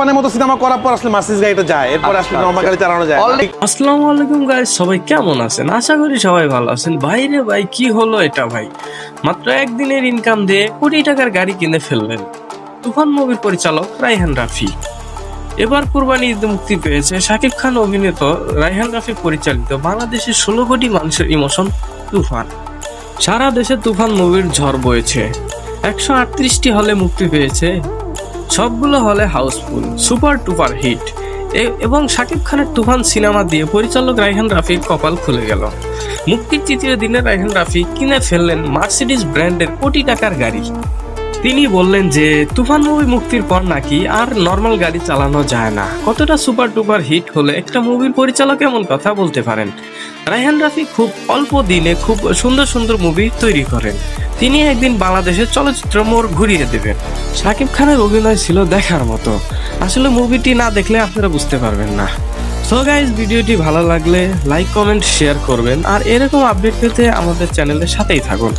তুফানের মতো সিনেমা করার পর আসলে গাড়িটা যায়। এরপর আসলে আচ্ছা, নর্মাল গাড়ি চালানো যায়। আসসালামু আলাইকুম গাইস সবাই কেমন আছেন? আশা করি সবাই ভালো আছেন। ভাইরে ভাই কি হলো এটা ভাই? মাত্র একদিনের ইনকাম দিয়ে কোটি টাকার গাড়ি কিনে ফেললেন। তুফান মুভির পরিচালক রাইহান রাফি। এবার কুরবানি ঈদে মুক্তি পেয়েছে শাকিব খান অভিনীত রাইহান রাফি পরিচালিত বাংলাদেশের ষোলো কোটি মানুষের ইমোশন তুফান। সারা দেশে তুফান মুভির ঝড় বয়েছে একশো আটত্রিশটি হলে মুক্তি পেয়েছে সবগুলো হলে হাউসফুল, সুপার টুপার হিট। এবং শাকিব খানের তুফান সিনেমা দিয়ে পরিচালক রাইহান রাফির কপাল খুলে গেল। মুক্তির তৃতীয় দিনে রাইহান রাফি কিনে ফেললেন মার্সিডিস ব্র্যান্ডের কোটি টাকার গাড়ি। তিনি বললেন যে, তুফান মুভি মুক্তির পর নাকি আর নর্মাল গাড়ি চালানো যায় না। কতটা সুপার টুপার হিট হলে একটা মুভির পরিচালক এমন কথা বলতে পারেন? রায়হান রাফি খুব অল্প দিনে খুব সুন্দর সুন্দর মুভি তৈরি করেন। তিনি একদিন বাংলাদেশের চলচ্চিত্র মোড় ঘুরিয়ে দেবেন। শাকিব খানের অভিনয় ছিল দেখার মতো। আসলে মুভিটি না দেখলে আপনারা বুঝতে পারবেন না। সো গাইজ ভিডিওটি ভালো লাগলে লাইক কমেন্ট শেয়ার করবেন। আর এরকম আপডেট পেতে আমাদের চ্যানেলের সাথেই থাকুন।